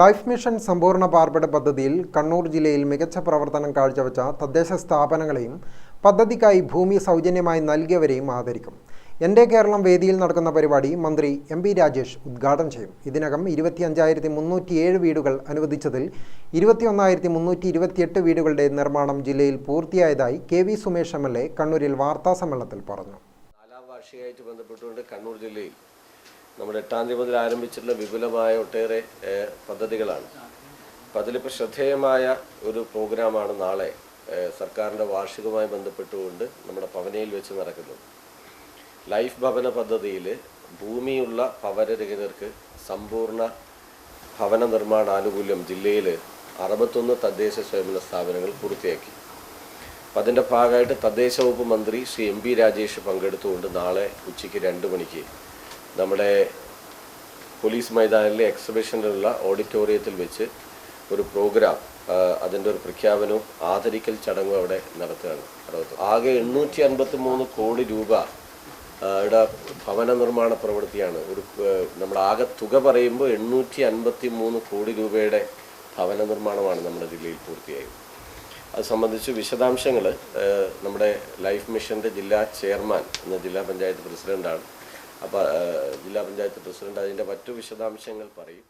Life mission സമ്പൂർണ പാർപ്പിട പദ്ധതിയിൽ കണ്ണൂർ ജില്ലയിൽ മികച്ച പ്രവർത്തനം കാഴ്ചവെച്ച തദ്ദേശ സ്ഥാപനങ്ങളെയും പദ്ധതിക്കായി ഭൂമി സൗജന്യമായി നൽകിയവരെയും ആദരിക്കും. എന്റെ കേരളം വേദിയിൽ നടക്കുന്ന പരിപാടി മന്ത്രി എം പി രാജേഷ് ഉദ്ഘാടനം ചെയ്യും. ഇതിനകം ഇരുപത്തി ഇരുപത്തിയഞ്ചായിരത്തി മുന്നൂറ്റിയേഴ് വീടുകൾ അനുവദിച്ചതിൽ ഇരുപത്തി ഒന്നായിരത്തി മുന്നൂറ്റി ഇരുപത്തിയെട്ട് വീടുകളുടെ നിർമ്മാണം ജില്ലയിൽ പൂർത്തിയായതായി K V Sumesh M L A കണ്ണൂരിൽ വാർത്താസമ്മേളനത്തിൽ പറഞ്ഞു. നാലാം വാർഷികമായിട്ട് ബന്ധപ്പെട്ടുകൊണ്ട് കണ്ണൂർ ജില്ലയിൽ നമ്മുടെ എട്ടാം തീയതി മുതൽ ആരംഭിച്ചിട്ടുള്ള വിപുലമായ ഒട്ടേറെ പദ്ധതികളാണ്. അപ്പം അതിലിപ്പോൾ ശ്രദ്ധേയമായ ഒരു പ്രോഗ്രാമാണ് നാളെ സർക്കാരിന്റെ വാർഷികവുമായി ബന്ധപ്പെട്ടുകൊണ്ട് നമ്മുടെ പവനയിൽ വെച്ച് നടക്കുന്നത്. ലൈഫ് ഭവന പദ്ധതിയിൽ ഭൂമിയുള്ള ഭവനരഹിതർക്ക് സമ്പൂർണ ഭവന നിർമ്മാണ ആനുകൂല്യം ജില്ലയിൽ അറുപത്തൊന്ന് തദ്ദേശ സ്വയംഭരണ സ്ഥാപനങ്ങൾ പൂർത്തിയാക്കി. അപ്പം അതിന്റെ ഭാഗമായിട്ട് തദ്ദേശ വകുപ്പ് മന്ത്രി ശ്രീ എം പി രാജേഷ് പങ്കെടുത്തുകൊണ്ട് നാളെ ഉച്ചയ്ക്ക് രണ്ട് മണിക്ക് നമ്മുടെ പോലീസ് മൈതാനിലെ എക്സിബിഷനിലുള്ള ഓഡിറ്റോറിയത്തിൽ വെച്ച് ഒരു പ്രോഗ്രാം അതിന്റെ ഒരു പ്രഖ്യാപനവും ആദരിക്കൽ ചടങ്ങും അവിടെ നടത്തുകയാണ്. അറുപത്തി ആകെ എണ്ണൂറ്റി അൻപത്തി മൂന്ന് കോടി രൂപ യുടെ ഭവന നിർമ്മാണ പ്രവൃത്തിയാണ്. ഒരു നമ്മുടെ ആകെ തുക പറയുമ്പോൾ എണ്ണൂറ്റി അൻപത്തി മൂന്ന് കോടി രൂപയുടെ ഭവന നിർമ്മാണമാണ് നമ്മുടെ ജില്ലയിൽ പൂർത്തിയായത്. അത് സംബന്ധിച്ച് വിശദാംശങ്ങൾ നമ്മുടെ ലൈഫ് മിഷന്റെ ജില്ലാ ചെയർമാൻ എന്ന ജില്ലാ പഞ്ചായത്ത് പ്രസിഡന്റാണ് അപ്പോൾ ജില്ലാ പഞ്ചായത്ത് പ്രസിഡന്റ് അതിന്റെ മറ്റു വിശദാംശങ്ങൾ പറയും.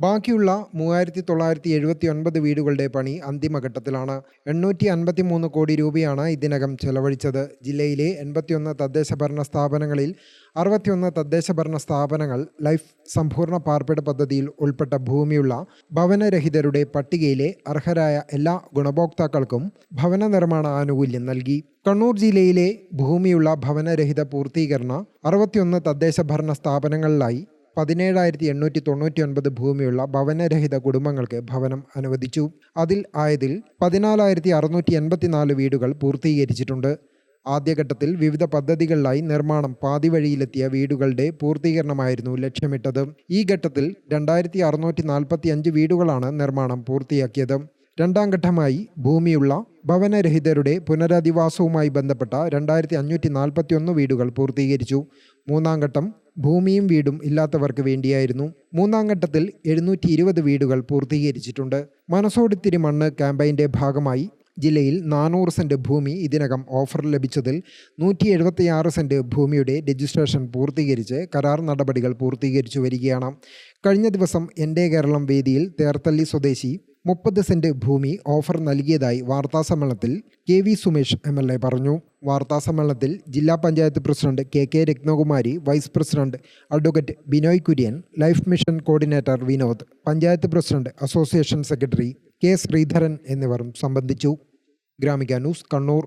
ബാക്കിയുള്ള മൂവായിരത്തി തൊള്ളായിരത്തി എഴുപത്തി ഒൻപത് വീടുകളുടെ പണി അന്തിമഘട്ടത്തിലാണ്. എണ്ണൂറ്റി അൻപത്തി മൂന്ന് കോടി രൂപയാണ് ഇതിനകം ചെലവഴിച്ചത്. ജില്ലയിലെ എൺപത്തിയൊന്ന് തദ്ദേശ ഭരണ സ്ഥാപനങ്ങളിൽ അറുപത്തിയൊന്ന് തദ്ദേശ ഭരണ സ്ഥാപനങ്ങൾ ലൈഫ് സമ്പൂർണ പാർപ്പിട പദ്ധതിയിൽ ഉൾപ്പെട്ട ഭൂമിയുള്ള ഭവനരഹിതരുടെ പട്ടികയിലെ അർഹരായ എല്ലാ ഗുണഭോക്താക്കൾക്കും ഭവന നിർമ്മാണ ആനുകൂല്യം നൽകി. കണ്ണൂർ ജില്ലയിലെ ഭൂമിയുള്ള ഭവനരഹിത പൂർത്തീകരണ അറുപത്തിയൊന്ന് തദ്ദേശ ഭരണ സ്ഥാപനങ്ങളിലായി പതിനേഴായിരത്തി എണ്ണൂറ്റി തൊണ്ണൂറ്റി ഒൻപത് ഭൂമിയുള്ള ഭവനരഹിത കുടുംബങ്ങൾക്ക് ഭവനം അനുവദിച്ചു. അതിൽ ആയതിൽ പതിനാലായിരത്തി അറുന്നൂറ്റി എൺപത്തിനാല് വീടുകൾ പൂർത്തീകരിച്ചിട്ടുണ്ട്. ആദ്യഘട്ടത്തിൽ വിവിധ പദ്ധതികളിലായി നിർമ്മാണം പാതിവഴിയിലെത്തിയ വീടുകളുടെ പൂർത്തീകരണമായിരുന്നു ലക്ഷ്യമിട്ടത്. ഈ ഘട്ടത്തിൽ രണ്ടായിരത്തി അറുന്നൂറ്റി നാൽപ്പത്തി അഞ്ച് വീടുകളാണ് നിർമ്മാണം പൂർത്തിയാക്കിയത്. രണ്ടാം ഘട്ടമായി ഭൂമിയുള്ള ഭവനരഹിതരുടെ പുനരധിവാസവുമായി ബന്ധപ്പെട്ട രണ്ടായിരത്തി അഞ്ഞൂറ്റി നാൽപ്പത്തി ഒന്ന് വീടുകൾ പൂർത്തീകരിച്ചു. മൂന്നാം ഘട്ടം ഭൂമിയും വീടും ഇല്ലാത്തവർക്ക് വേണ്ടിയായിരുന്നു. മൂന്നാം ഘട്ടത്തിൽ എഴുന്നൂറ്റി ഇരുപത് വീടുകൾ പൂർത്തീകരിച്ചിട്ടുണ്ട്. മനസ്സോടിത്തിരി മണ്ണ് ക്യാമ്പയിന്റെ ഭാഗമായി ജില്ലയിൽ നാനൂറ് സെന്റ് ഭൂമി ഇതിനകം ഓഫർ ലഭിച്ചതിൽ നൂറ്റി എഴുപത്തിയാറ് സെന്റ് ഭൂമിയുടെ രജിസ്ട്രേഷൻ പൂർത്തീകരിച്ച് കരാർ നടപടികൾ പൂർത്തീകരിച്ചു വരികയാണ്. കഴിഞ്ഞ ദിവസം എന്റെ കേരളം വേദിയിൽ തേർത്തല്ലി സ്വദേശി മുപ്പത് സെന്റ് ഭൂമി ഓഫർ നൽകിയതായി വാർത്താസമ്മേളനത്തിൽ K V Sumesh M L A പറഞ്ഞു. വാർത്താസമ്മേളനത്തിൽ ജില്ലാ panchayat president K K Ratnakumari vice president advocate Binoy Kurian life mission coordinator Vinod panchayat president association secretary K Sreedharan എന്നിവർ സംബന്ധിച്ചു. ഗ്രാമിക ന്യൂസ് കണ്ണൂർ.